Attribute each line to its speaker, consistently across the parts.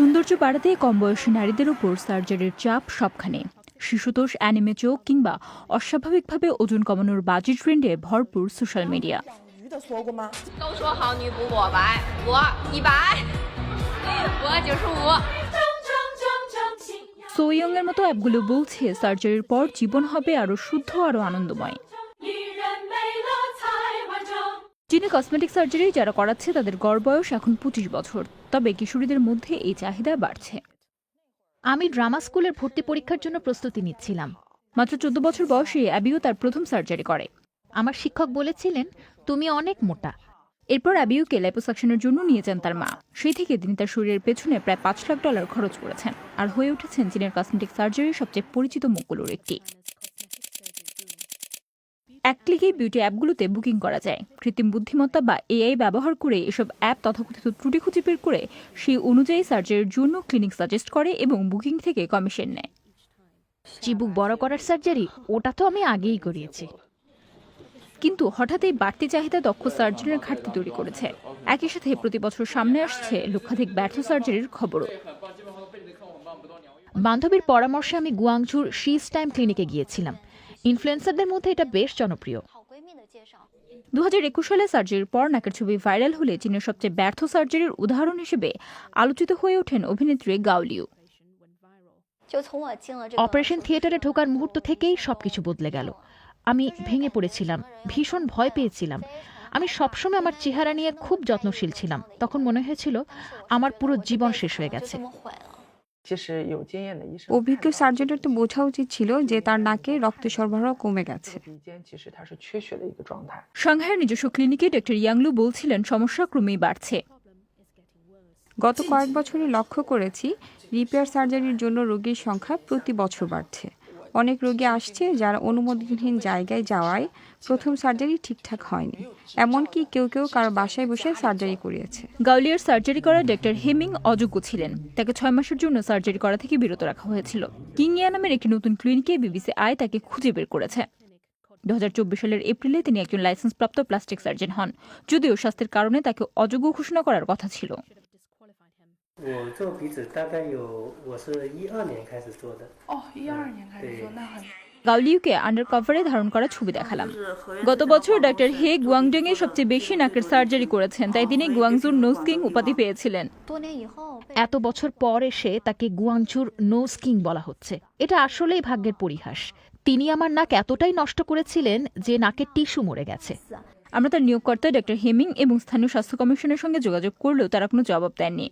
Speaker 1: সৌন্দর্য বাড়াতে কম বয়সী নারীদের উপর সার্জারির চাপ সবখানে। শিশুতোষ, অ্যানিমে চোখ কিংবা অস্বাভাবিকভাবে ওজন কমানোর বাজি ট্রেন্ডে ভরপুর সোশ্যাল মিডিয়া। সোয়ং এর মতো অ্যাপগুলো বলছে, সার্জারির পর জীবন হবে আরও শুদ্ধ আরও আনন্দময়। চীনে কসমেটিক সার্জারি যারা করাচ্ছে তাদের গড় বয়স এখন পঁচিশ বছর। তবে কিশোরীদের মধ্যে এই চাহিদা বাড়ছে।
Speaker 2: আমি ড্রামা স্কুলের ভর্তি পরীক্ষার জন্য প্রস্তুতি নিচ্ছিলাম।
Speaker 1: মাত্র চোদ্দ বছর বয়সে অ্যাবিও তার প্রথম সার্জারি করে।
Speaker 2: আমার শিক্ষক বলেছিলেন তুমি অনেক মোটা।
Speaker 1: এরপর অ্যাবিউকে ল্যাপোসাকশনের জন্য নিয়ে যান তার মা। সেই থেকে তিনি তার শরীরের পেছনে প্রায় পাঁচ লাখ ডলার খরচ করেছেন। আর হয়ে উঠেছেন চীনের কসমেটিক সার্জারির সবচেয়ে পরিচিত মুখগুলোর একটি। এক ক্লিকেই বিউটি অ্যাপগুলোতে বুকিং করা যায়। কৃত্রিম বুদ্ধিমত্তা বা এআই ব্যবহার করে এসব অ্যাপ তথাকথিত ত্রুটি খুঁজে বের করে সেই অনুযায়ী সার্জারির জন্য ক্লিনিক সাজেস্ট করে এবং বুকিং থেকে কমিশন নেয়।
Speaker 2: চিবুক বড় করার সার্জারি ওটা তো আমি আগেই করিয়েছি।
Speaker 1: কিন্তু হঠাৎই বাড়তি চাহিদা দক্ষ সার্জনের ঘাটতি তৈরি করেছে। একই সাথে প্রতি বছর সামনে আসছে লক্ষাধিক ব্যর্থ সার্জারির খবরও।
Speaker 2: বান্ধবীর পরামর্শে আমি গুয়াংঝুর শিস টাইম ক্লিনিকে গিয়েছিলাম। ইনফ্লুয়েন্সারদের মধ্যে এটা বেশ জনপ্রিয়।
Speaker 3: দু হাজার
Speaker 1: একুশ সালে সার্জারির পর নাকের ছবি ভাইরাল হলে চীনের সবচেয়ে ব্যর্থ সার্জারির উদাহরণ হিসেবে আলোচিত হয়ে ওঠেন অভিনেত্রী গাউলিউ
Speaker 2: অপারেশন থিয়েটারে ঢোকার মুহূর্ত থেকেই সবকিছু বদলে গেল। আমি ভেঙে পড়েছিলাম ভীষণ ভয় পেয়েছিলাম। আমি সবসময় আমার চেহারা নিয়ে খুব যত্নশীল ছিলাম। তখন মনে হয়েছিল আমার পুরো জীবন শেষ হয়ে গেছে।
Speaker 4: অভিজ্ঞ সার্জনের তো বোঝা উচিত ছিল যে তার নাকে রক্ত সরবরাহ কমে গেছে।
Speaker 1: সাংহাইয়ের নিজস্ব ক্লিনিকে ডক্টর ইয়াংলু বলছিলেন সমস্যা ক্রমেই বাড়ছে।
Speaker 4: গত কয়েক বছরে লক্ষ্য করেছি রিপেয়ার সার্জারির জন্য রোগীর সংখ্যা প্রতি বছর বাড়ছে। অনেক রোগী আসছে যারা অনুমোদনহীন জায়গায় যাওয়ায় প্রথম সার্জারি ঠিকঠাক হয়নি। এমনকি কেউ কেউ কারও বাসায় বসে সার্জারি করিয়েছে।
Speaker 1: গাউলিয়ার সার্জারি করা ডক্টর হেমিং অযোগ্য ছিলেন। তাকে ছয় মাসের জন্য সার্জারি করা থেকে বিরত রাখা হয়েছিল। কিংয়া নামের একটি নতুন ক্লিনিকে বিবিসি আই তাকে খুঁজে বের করেছে। দু হাজার চব্বিশ সালের এপ্রিলে তিনি একজন লাইসেন্সপ্রাপ্ত প্লাস্টিক সার্জন হন, যদিও স্বাস্থ্যের কারণে তাকে অযোগ্য ঘোষণা করার কথা ছিল।
Speaker 5: 我做鼻子大概有，我是一二年开始做的。
Speaker 6: 哦，一二年开始做，那很
Speaker 1: গাউলিউকে আন্ডার কভারে ধারণ করা ছবি দেখালাম গত বছর ডক্টর হে গুয়াংডং এ সবচেয়ে বেশি নাকের সার্জারি করেছেন তাই তিনি গুয়াংজুর নোসকিং উপাধি পেয়েছিলেন
Speaker 3: 多年以后被
Speaker 2: এত বছর পর এসে তাকে গুয়াংচুর নোজ কিং বলা হচ্ছে এটা আসলেই ভাগ্যের পরিহাস তিনি আমার নাক এতটাই নষ্ট করেছিলেন যে নাকের টিস্যু মরে গেছে
Speaker 1: আমরা তার নিয়োগকর্তা ডক্টর হেমিং এবং স্থানীয় স্বাস্থ্য কমিশনের সঙ্গে যোগাযোগ করলেও তারা কোনো জবাব দেননি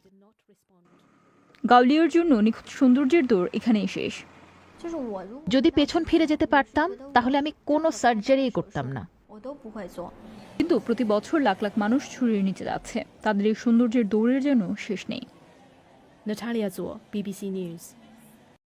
Speaker 1: গাউলিয়ার জন্য নিখুঁত সৌন্দর্যের দৌড় এখানেই শেষ।
Speaker 2: যদি পেছন ফিরে যেতে পারতাম তাহলে আমি কোনো সার্জারি করতাম না।
Speaker 1: কিন্তু প্রতি বছর লাখ লাখ মানুষ ছুরির নিচে যাচ্ছে। তাদের এই সৌন্দর্যের দৌড়ের জন্য শেষ নেই।
Speaker 7: Natalia Jo BBC News.